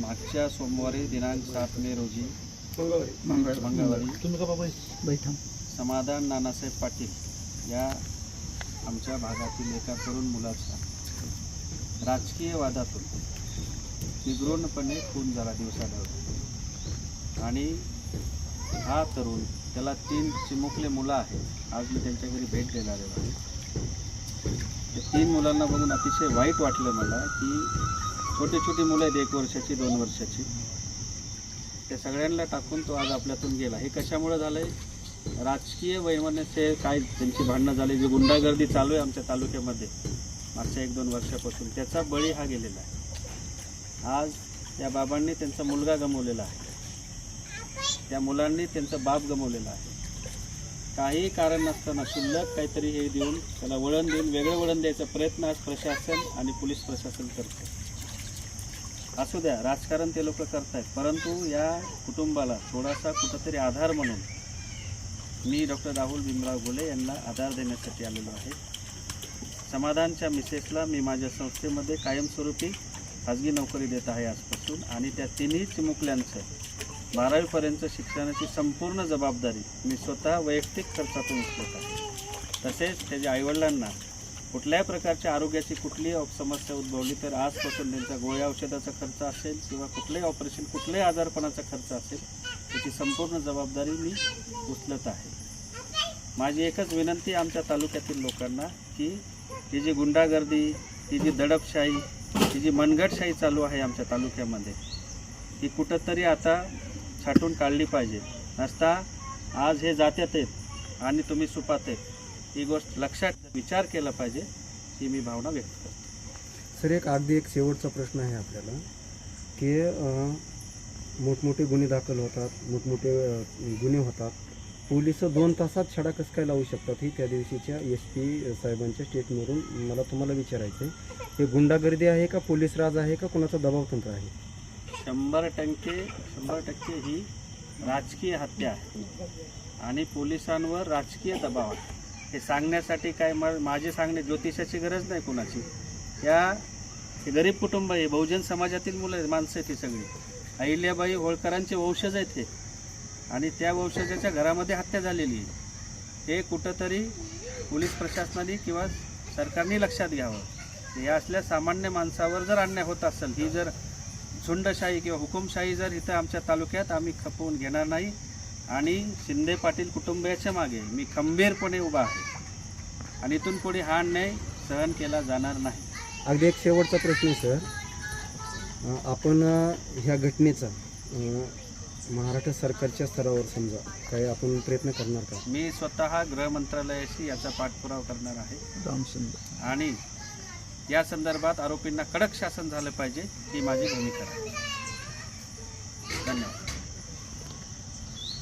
मागच्या सोमवारी दिनांक सात मे रोजी मंगळ मंगळवारी. बैठम. समाधान नानासाहेब पाटील या आमच्या भागातील एका तरुण मुलाचा राजकीय वादातून निगृणपणे खून झाला दिवसाला आणि हा तरुण त्याला तीन चिमुकले मुलं आहेत. आज मी त्यांच्या घरी भेट देणार आहे. तीन मुलांना बघून अतिशय वाईट वाटलं मला की छोटी छोटी मुलं आहेत एक वर्षाची दोन वर्षाची. त्या सगळ्यांना टाकून तो आज आपल्यातून गेला. हे कशामुळे झालं आहे राजकीय वैमनस्य काय त्यांची भांडणं झाली? जी गुंडागर्दी चालू आहे आमच्या तालुक्यामध्ये मागच्या एक दोन वर्षापासून त्याचा बळी हा गेलेला आहे. आज त्या बाबांनी त्यांचा मुलगा गमवलेला आहे. त्या मुलांनी त्यांचा बाप गमवलेला आहे. काही कारण नसताना शिल्लक काहीतरी हे देऊन त्याला वळण देऊन वेगळं वळण द्यायचा प्रयत्न आज प्रशासन आणि पोलीस प्रशासन करतं असू द्या राजकारण ते लोक करत आहेत परंतु या कुटुंबाला थोडासा कुठंतरी आधार म्हणून मी डॉक्टर राहुल भीमराव गोले यांना आधार देण्यासाठी आलेलो आहे. समाधानच्या मिसेसला मी माझ्या संस्थेमध्ये कायमस्वरूपी खाजगी नोकरी देत आहे आजपासून आणि त्या तिन्ही चिमुकल्यांचं बारावीपर्यंत शिक्षणाची संपूर्ण जबाबदारी मी स्वतः वैयक्तिक खर्चातून उचलत आहे. तसेच त्याच्या आईवडिलांना कुठल्याही प्रकारच्या आरोग्याची कुठलीही समस्या उद्भवली तर आजपासून त्यांचा गोळ्या औषधाचा खर्च असेल किंवा कुठलंही ऑपरेशन कुठल्याही आजारपणाचा खर्च असेल त्याची संपूर्ण जबाबदारी मी उचलत आहे. माझी एकच विनंती आमच्या तालुक्यातील लोकांना की ही जी गुंडागर्दी ही जी दडपशाही ही जी मनगटशाही चालू आहे आमच्या तालुक्यामध्ये ही कुठंतरी आता छाटून काढली पाहिजे. नसता आज हे जात्यात आहेत आणि तुम्ही सुपात आहेत. ही गोष्ट लक्षात विचार केला पाहिजे ही मी भावना व्यक्त करतो. सर एक अगदी एक शेवटचा प्रश्न आहे आपल्याला की मोठमोठे गुन्हे दाखल होतात मोठमोठे गुन्हे होतात. पोलीस दोन तासात छडा कसं काय लावू शकतात? ही त्या दिवशीच्या एस पी साहेबांच्या स्टेटमधून मला तुम्हाला विचारायचं आहे हे गुंडागर्दी आहे का पोलीस राज आहे का कोणाचा दबाव तंत्र आहे? शंभर टक्के शंभर टक्के ही राजकीय हत्या आहे. आणि पोलिसांवर राजकीय दबाव आहे. हे सांगण्यासाठी काय मा माझे सांगणे ज्योतिषाची गरज नाही कुणाची. या हे गरीब कुटुंब आहे बहुजन समाजातील मुलं आहेत माणसं आहेत ही सगळी. अहिल्याबाई होळकरांचे वंशज आहेत हे. आणि त्या वंशजाच्या घरामध्ये हत्या झालेली आहे. हे कुठंतरी पोलीस प्रशासनाने किंवा सरकारने लक्षात घ्यावं. या असल्या सामान्य माणसावर जर अन्याय होत असेल ही जर झुंडशाही किंवा हुकुमशाही जर इथं आमच्या तालुक्यात आम्ही खपवून घेणार नाही आणि शिंदे पाटील कुटुंबियाच्या मागे मी खंबीरपणे उभा आहे. आणि इथून पुढे हा अन्याय सहन केला जाणार नाही. अगदी एक शेवटचा प्रश्न आहे सर. आपण ह्या घटनेचा महाराष्ट्र सरकारच्या स्तरावर समजा काही आपण प्रयत्न करणार का? मी स्वतः गृह मंत्रालयाशी याचा पाठपुरावा करणार आहे. आणि या संदर्भात आरोपींना कडक शासन झालं पाहिजे ही माझी भूमिका आहे. धन्यवाद.